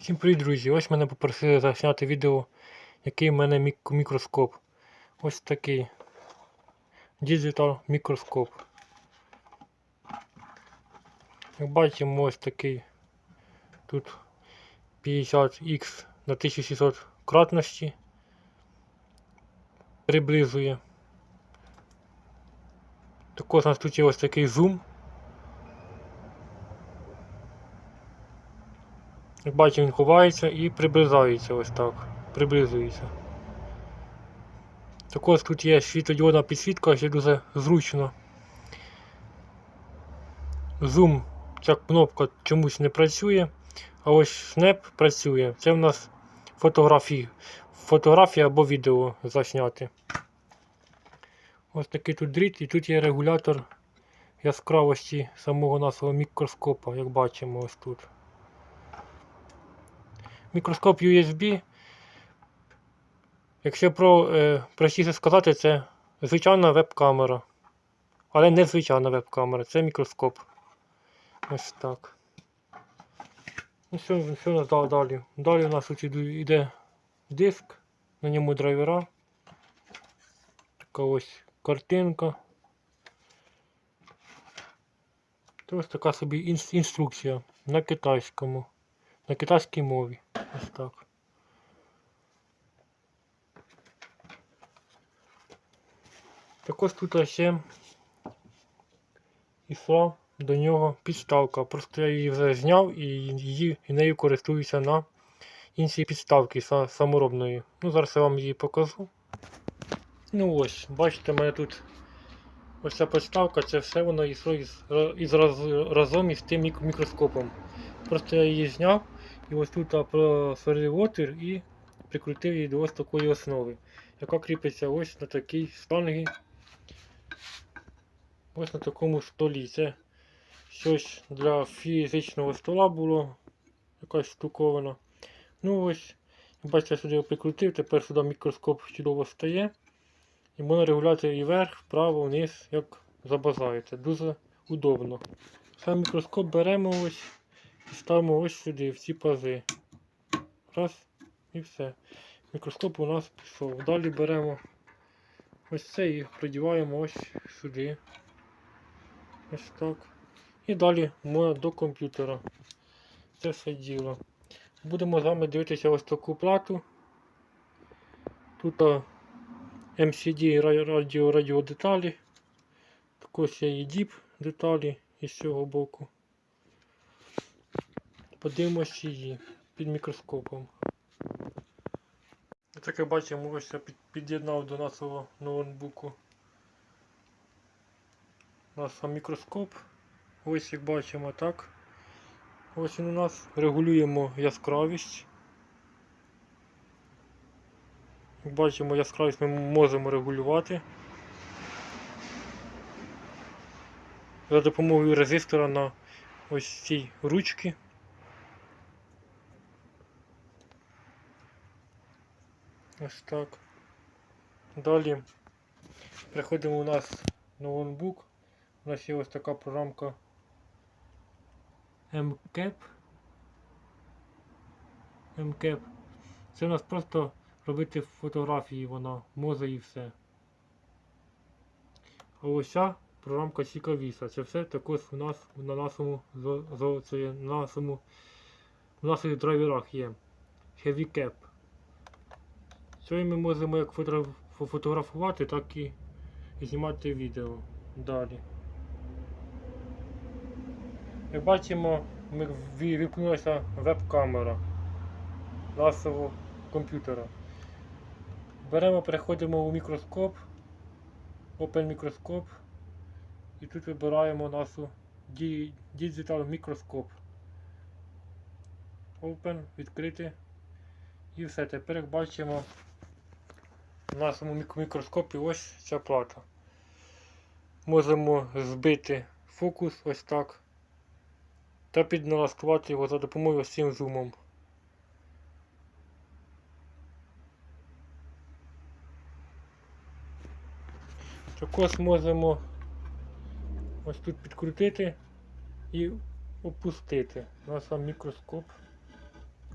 Всім привіт, друзі! Ось мене попросили засняти відео, який в мене мік- мікроскоп. Ось такий Digital мікроскоп. Як бачимо, ось такий тут 50х на 1600 кратності приблизує. Також у нас тут є ось такий зум. Як бачимо, він ховається і приближається ось так. Приблизується. Також тут є світлодіодна підсвітка, що дуже зручно. Зум, ця кнопка чомусь не працює, а ось Snap працює. Це в нас фотографії. Фотографія або відео засняти. Ось такий тут дріт, і тут є регулятор яскравості самого нашого мікроскопа, як бачимо ось тут. Мікроскоп USB. Якщо про е, простіше сказати, це звичайна веб-камера. Але не звичайна веб-камера, це мікроскоп. Ось так. Ну що, що у нас далі? далі? У нас тут йде диск, на ньому драйвера. Така ось картинка. Це ось така собі інструкція на китайському. На китайській мові. Ось так. Також тут ще йшла до нього підставка. Просто я її вже зняв і її і нею користуюся на іншій підставці саморобної. Ну, зараз я вам її покажу. Ну ось, бачите, мене тут ось ця підставка, це все воно йшло із, із раз, разом із тим мікроскопом. Просто я її зняв і ось тут просверлив отвір і прикрутив її до ось такої основи, яка кріпиться ось на такій штангі. Ось на такому столі. Це щось для фізичного стола було, якась штуковина. Ну ось, бачите, я сюди його прикрутив, тепер сюди мікроскоп чудово стає. І можна регулювати і вверх, вправо, вниз, як забажаєте. Дуже удобно. Сам мікроскоп беремо ось ставимо ось сюди, в ці пази. Раз і все. Мікроскоп у нас пішов. Далі беремо ось це і продіваємо ось сюди. Ось так. І далі можна до комп'ютера. Це все діло. Будемо з вами дивитися ось таку плату. Тут а, MCD ра- радіо, деталі. Також є і DIP деталі із цього боку. Подивимось її під мікроскопом. Так як бачимо, ось я під'єднав до нашого ноутбуку наш мікроскоп. Ось як бачимо так. Ось він у нас регулюємо яскравість. Як бачимо, яскравість ми можемо регулювати. За допомогою резистора на ось цій ручці. Ось так. Далі приходимо у нас на ноутбук. У нас є ось така програмка MCAP. MCAP. Це у нас просто робити фотографії вона, може і все. А ось ця програмка цікавіша. Це все також у нас на нашому це є на нашому в наших драйверах є. Heavy Сьогодні ми можемо як фотографувати, так і знімати відео далі. Як бачимо, ми ві- веб-камера нашого комп'ютера. Беремо, переходимо у мікроскоп, Open мікроскоп і тут вибираємо нашу Digital мікроскоп. Open, відкрити. І все. Тепер як бачимо в нашому мікроскопі ось ця плата. Можемо збити фокус ось так та підналаштувати його за допомогою ось цим зумом. Також можемо ось тут підкрутити і опустити на сам мікроскоп.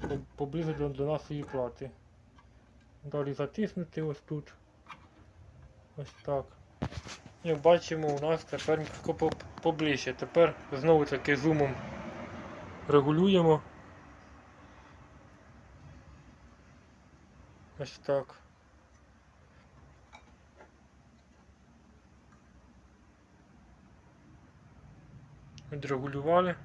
по- поблизу до нашої плати. Далі затиснути ось тут. Ось так. Як бачимо, у нас тепер поближче. Тепер знову таки зумом регулюємо. Ось так. Відрегулювали.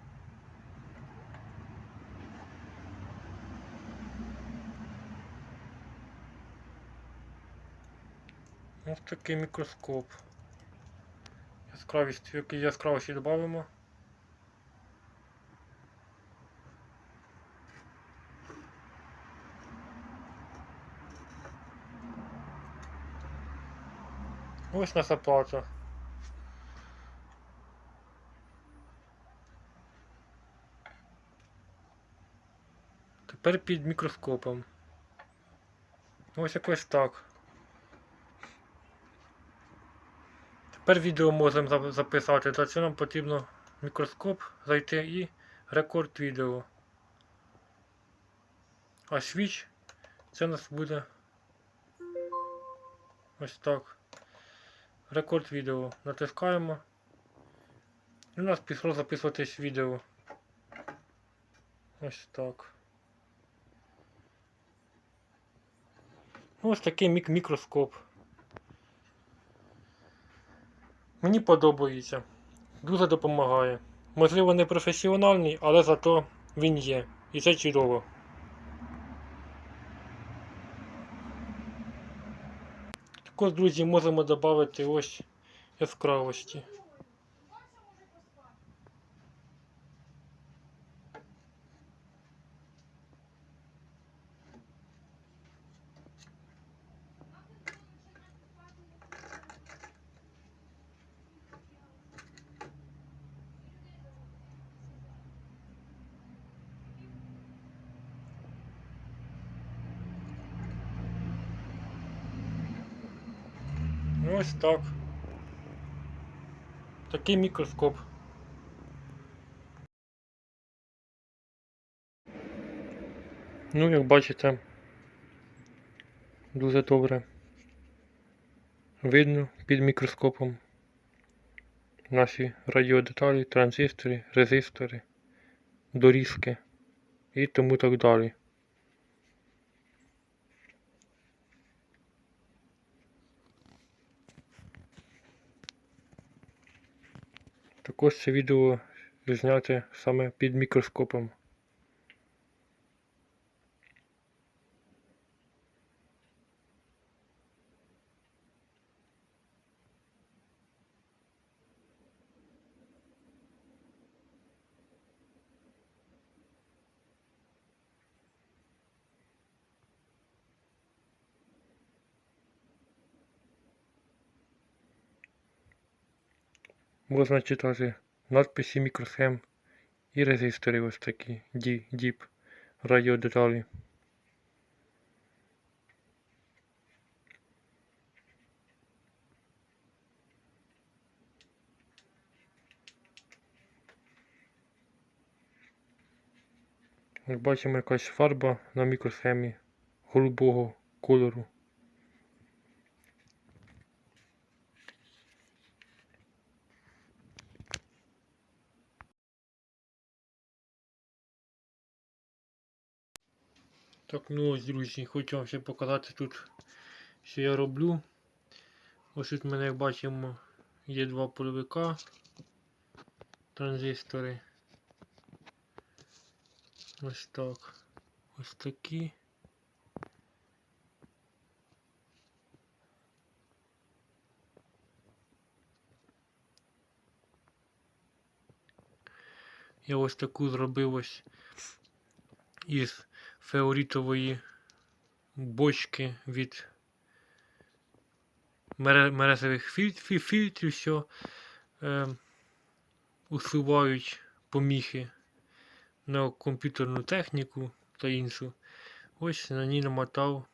Ось такий мікроскоп. Яскравість, який яскравості додамо. Ось наша плата. Тепер під мікроскопом. Ось якось так. Тепер відео можемо записати. Для цього нам потрібно мікроскоп зайти і рекорд відео. А свіч це у нас буде ось так. Рекорд відео. Натискаємо. І у нас пішло записуватись відео. Ось так. Ось такий мік мікроскоп. Мені подобається. Дуже допомагає. Можливо, не професіональний, але зато він є. І це чудово. Також, друзі, можемо додати ось яскравості. Ось так. Такий мікроскоп. Ну, як бачите, дуже добре видно під мікроскопом наші радіодеталі, транзистори, резистори, доріжки і тому так далі. Також це відео зняте саме під мікроскопом. Можна читати надписи мікросхем і резистори ось такі ді, діп, радіодеталі. Бачимо якась фарба на мікросхемі голубого кольору. Так, ну ось, друзі, хочу вам ще показати тут, що я роблю. Ось тут в мене, як бачимо, є два польовика, транзистори. Ось так. Ось такі. Я ось таку зробив ось із феоритової бочки від мере- мерезових фільтрів, що е, усувають поміхи на комп'ютерну техніку та іншу. Ось на ній намотав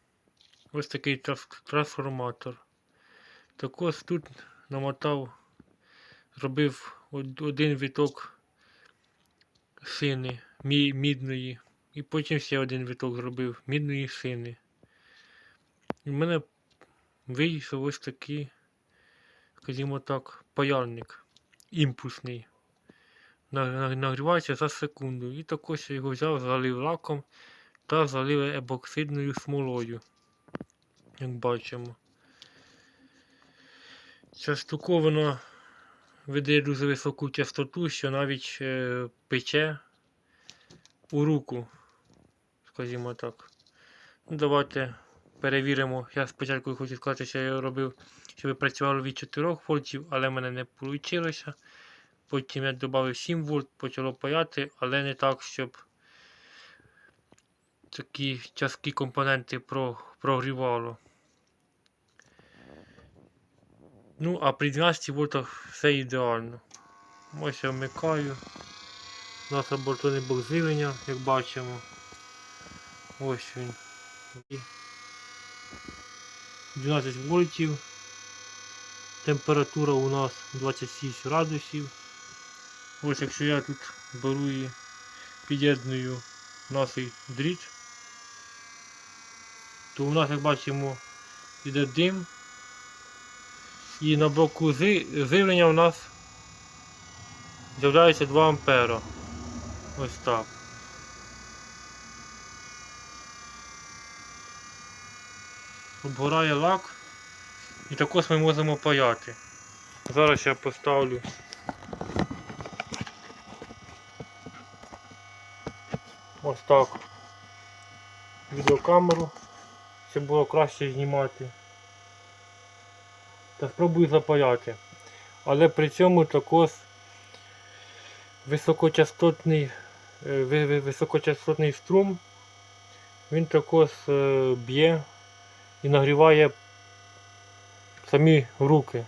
ось такий трансформатор. Також тут намотав, зробив один віток шини мі- мідної І потім ще один виток зробив мідної шини. І в мене вийшов ось такий, скажімо так, паяльник імпульсний. На- на- Нагрівається за секунду. І також я його взяв, залив лаком та залив ебоксидною смолою. Як бачимо. Ця штуковина видає дуже високу частоту, що навіть е, пече у руку, скажімо так. Ну, давайте перевіримо. Я спочатку хочу сказати, що я робив, щоб працювало від 4 вольтів, але в мене не вийшло. Потім я додав 7 вольт, почало паяти, але не так, щоб такі часткі компоненти прогрівало. Ну, а при 12 вольтах все ідеально. Ось я вмикаю. У нас лабораторний блок живлення, як бачимо. Ось він. 12 вольтів. Температура у нас 26 градусів. Ось якщо я тут беру і під'єдную наш дріт, то у нас, як бачимо, йде дим. І на блоку зи- живлення у нас з'являється 2 ампера. Ось так. Обгорає лак. І також ми можемо паяти. Зараз я поставлю. Ось так. Відеокамеру, щоб було краще знімати. Та спробую запаяти. Але при цьому також високочастотний, е, ви- ви- високочастотний струм, він також е, б'є і нагріває самі руки.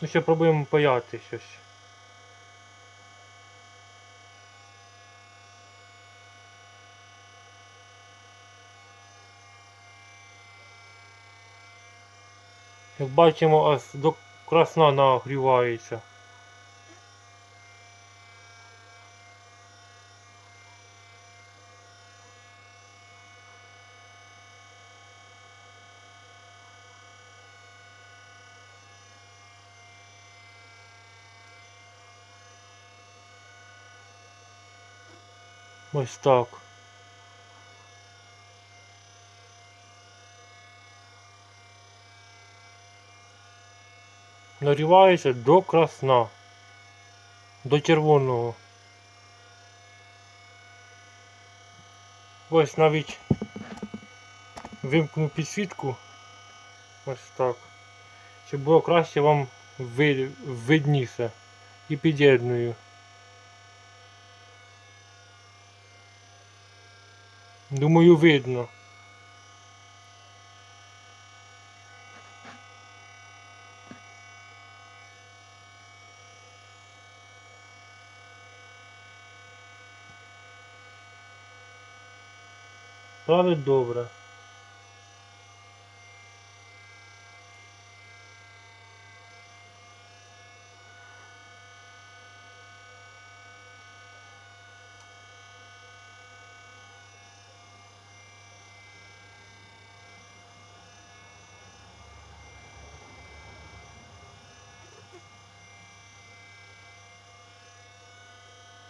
Ну ще пробуємо паяти щось. Як бачимо, аж до красна нагрівається. Ось так. Нагрівається до красна. До червоного. Ось навіть вимкну підсвітку. Ось так. Щоб було краще вам видніше. І під'єдную. Думаю, видно. Править добре.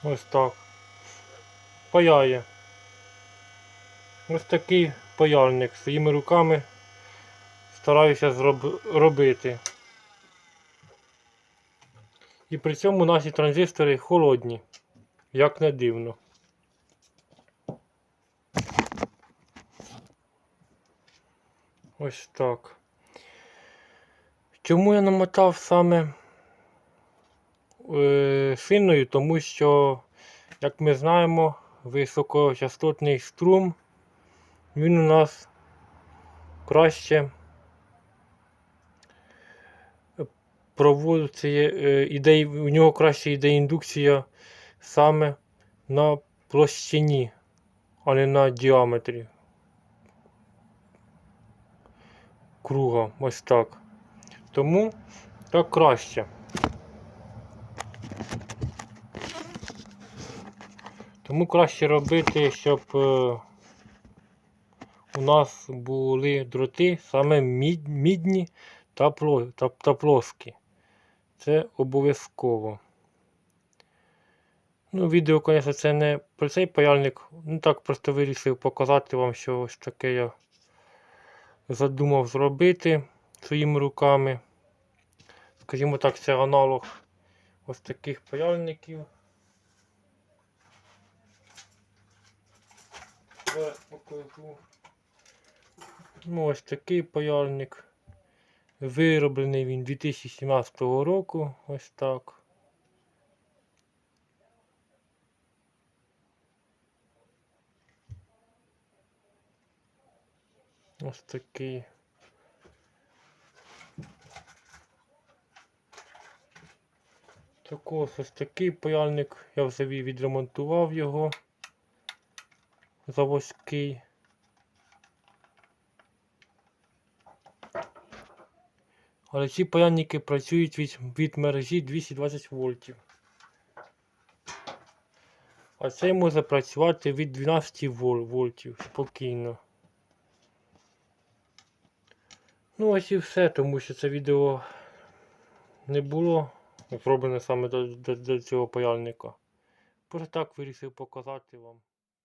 Ось так. Паяє. Ось такий паяльник своїми руками стараюся зроб... робити. І при цьому наші транзистори холодні, як не дивно. Ось так. Чому я намотав саме шиною? Тому що, як ми знаємо, високочастотний струм він у нас краще проводиться, е, іде, у нього краще йде індукція саме на площині, а не на діаметрі круга. Ось так. Тому так краще. Тому краще робити, щоб е, у нас були дроти саме мідні та, та плоскі. Це обов'язково. Ну, відео, звісно, це не про цей паяльник. Ну так просто вирішив показати вам, що ось таке я задумав зробити своїми руками. Скажімо так, це аналог ось таких паяльників. Покажу. Ну, ось такий паяльник. Вироблений він 2017 року. Ось так. Ось такий. Також ось такий паяльник. Я вже відремонтував його. Заводський. Але ці паяльники працюють від, від мережі 220 вольтів. А цей може працювати від 12 вольтів спокійно. Ну ось і все, тому що це відео не було зроблене саме до, до, до цього паяльника. Просто так вирішив показати вам.